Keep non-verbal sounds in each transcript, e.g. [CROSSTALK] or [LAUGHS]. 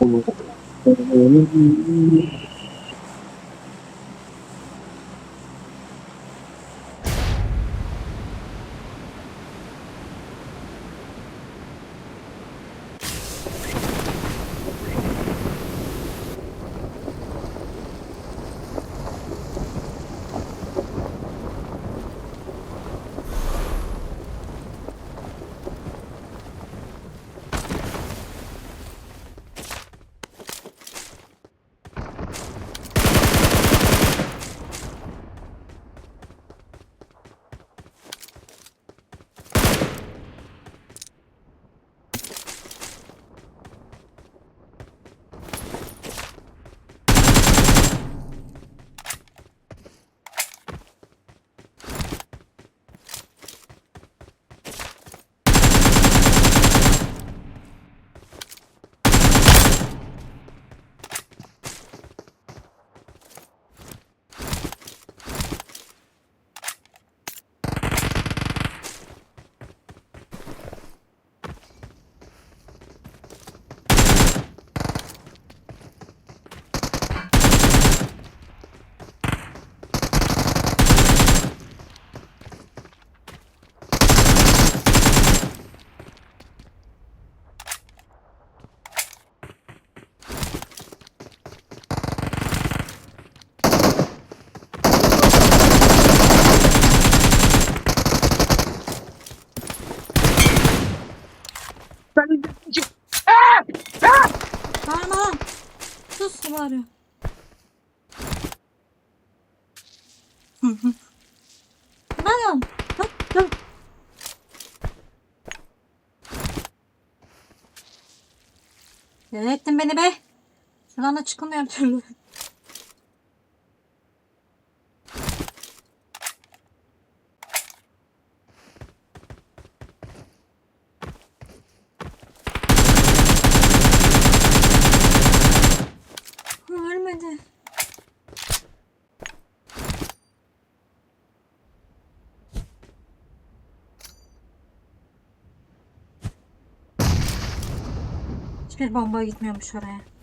おにぎ。Deli ettin beni be. Şuradan da çıkılmıyor bir türlü. Hiçbir bomba gitmiyormuş oraya.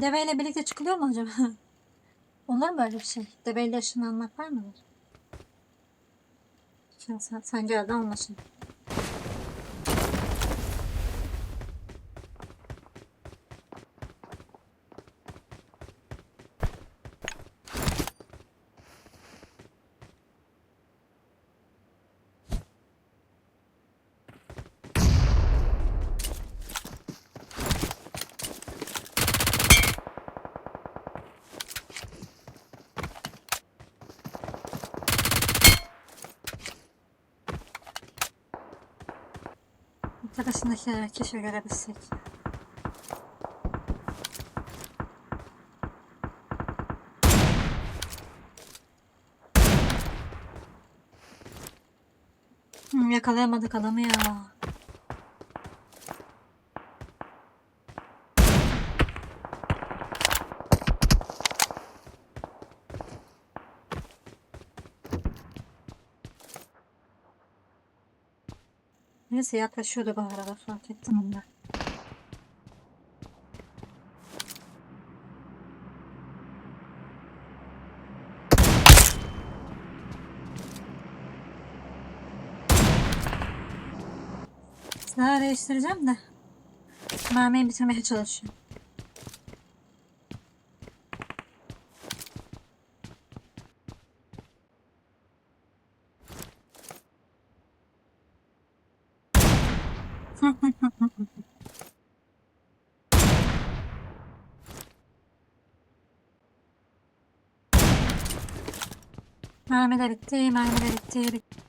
Deveyle birlikte çıkılıyor mu acaba? [LAUGHS] Olur mu öyle bir şey? Deveyle ışınlanmak var mıdır? Sen, sen, sence arada anlaşın. Arkadaşındakileri keşke görebilsek. Hmm, yakalayamadık adamı ya. Neyse yaklaşıyordu bahara da fark ettim onu da. Değiştireceğim de. Mermiyi bitirmeye çalışıyorum. Mermiler itti, mermiler itti.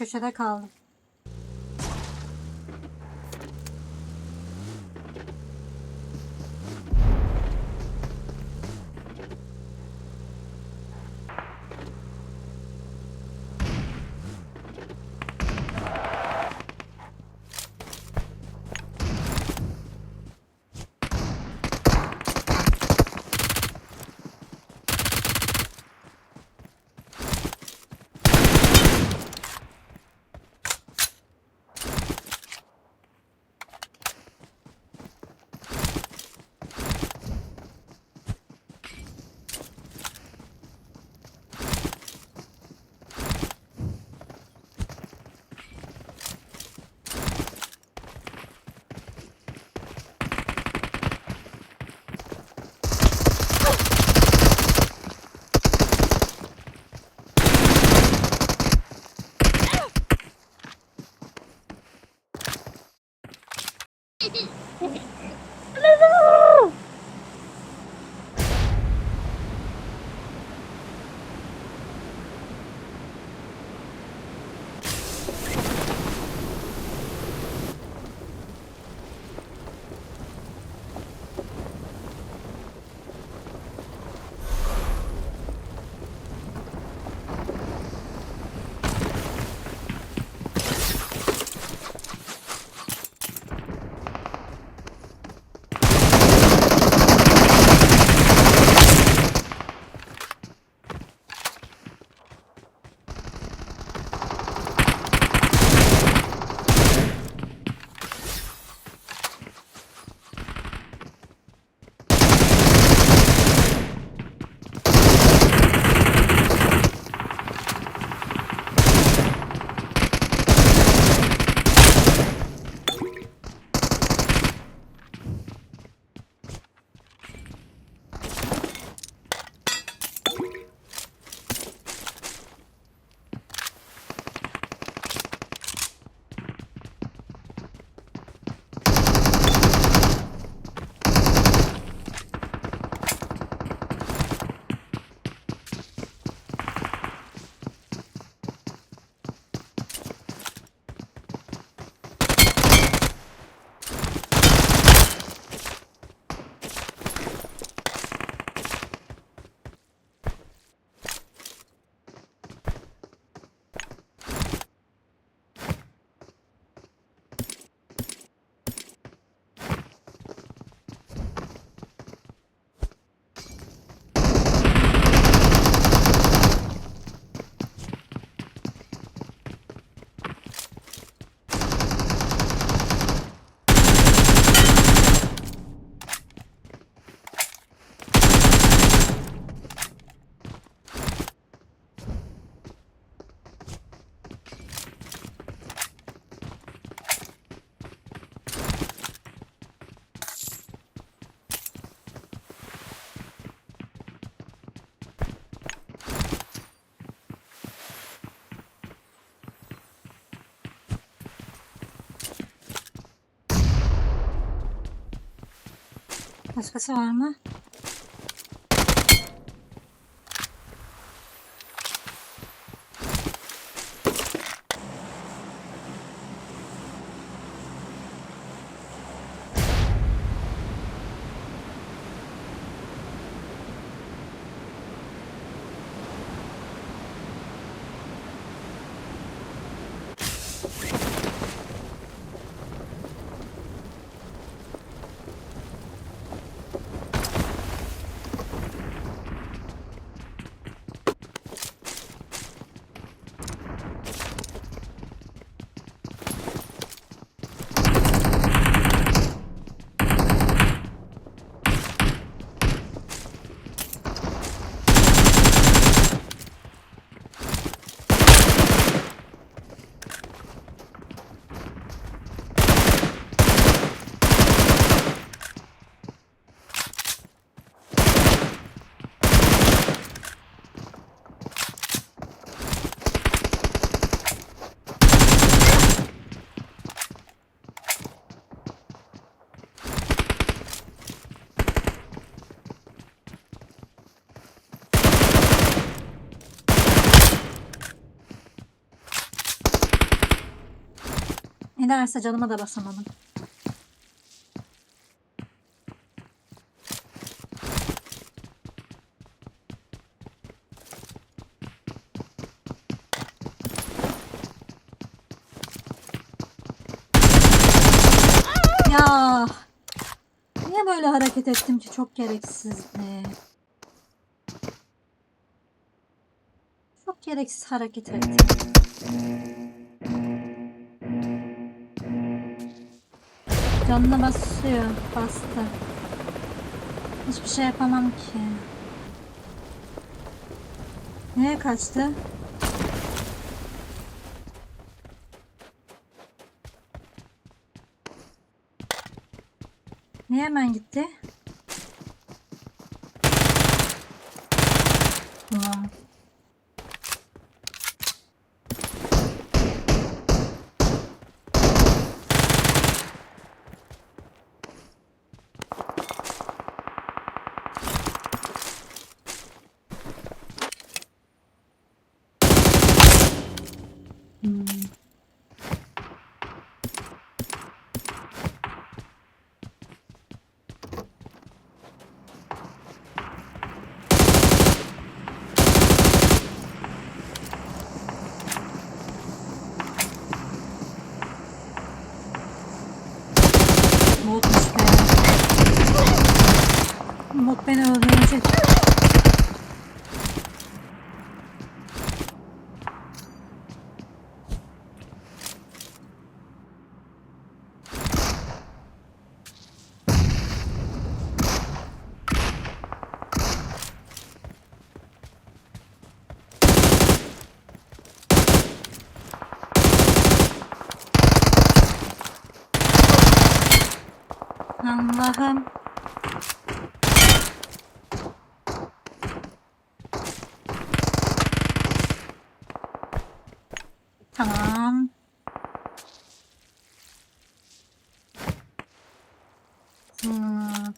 Köşede kaldım. Başkası var mı? İnerse canıma da basamadım. Ya niye böyle hareket ettim ki çok gereksizdi. Çok gereksiz hareket ettim. Canına basıyor. Bastı. Hiçbir şey yapamam ki. Nereye kaçtı? Niye hemen gitti? Tamam. Hmm. Modmuş be. Mod beni öldürecek. Allah'ım. Tamam. Hmm.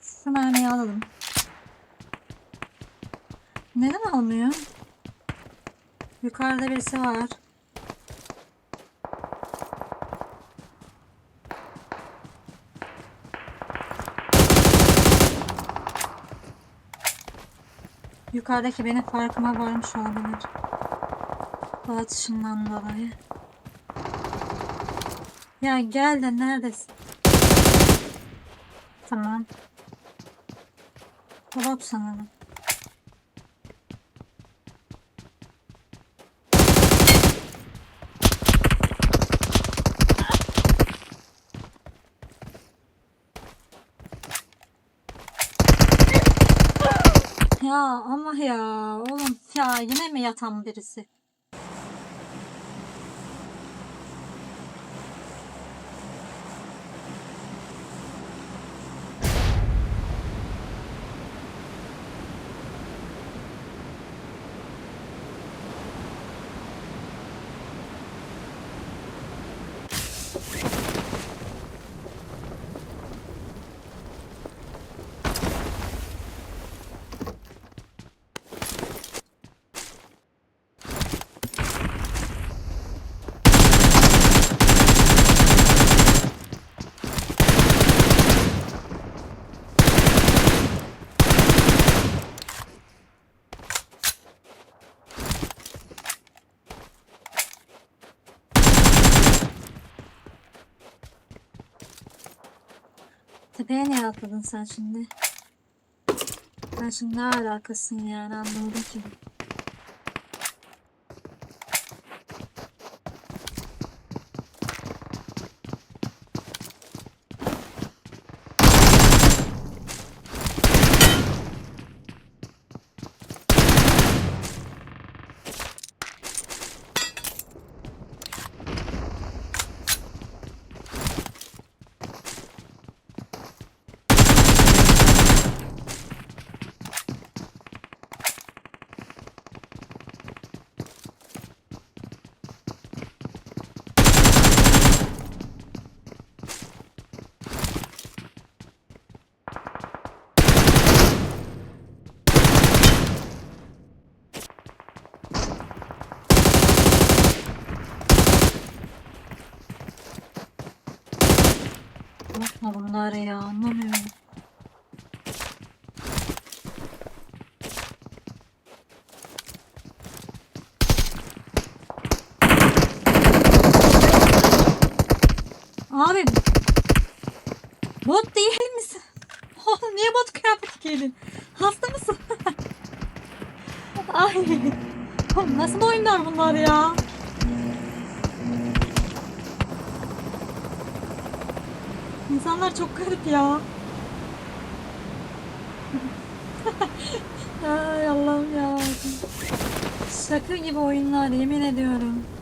Şu mermiyi alalım. Neden almıyor? Yukarıda birisi var. Yukarıdaki benim farkıma varmış olabilir. Bu atışından dolayı. Ya gel de neredesin? Tamam. Dolap sanırım. Ya ama ya oğlum ya yine mi yatan birisi? Tepeye niye atladın sen şimdi? Sen şimdi ne alakasın yani anlamadım ki. Abi bot değil misin? [LAUGHS] Oğlum niye bot kıyafeti giydin? Hasta mısın? [LAUGHS] Ay. Oğlum nasıl oyunlar bunlar ya? İnsanlar çok garip ya. [LAUGHS] Ay Allah'ım ya. Şaka gibi oyunlar yemin ediyorum.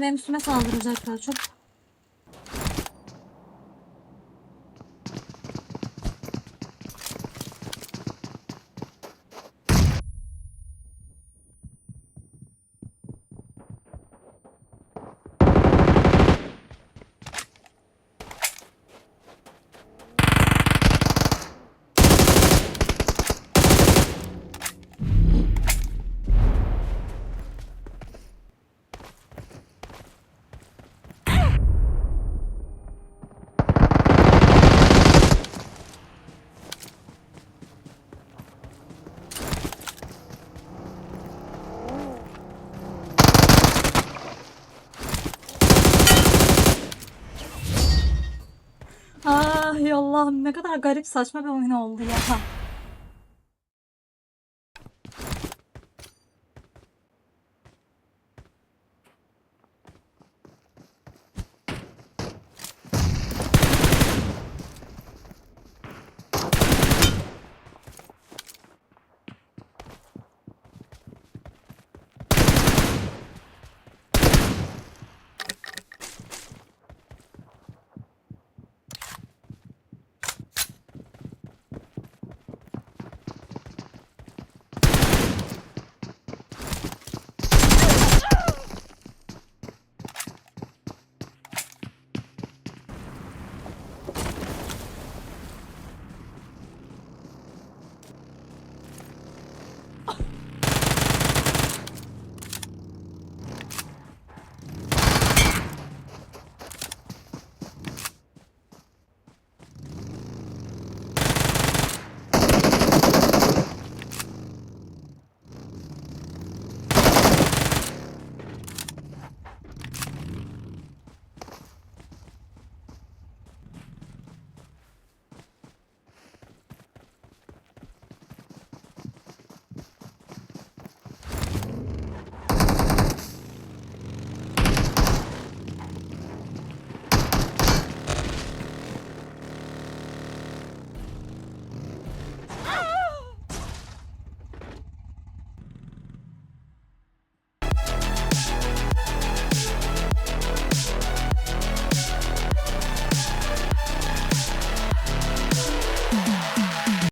Benim üstüme saldıracaklar çok. Ay Allah'ım ne kadar garip saçma bir oyun oldu ya.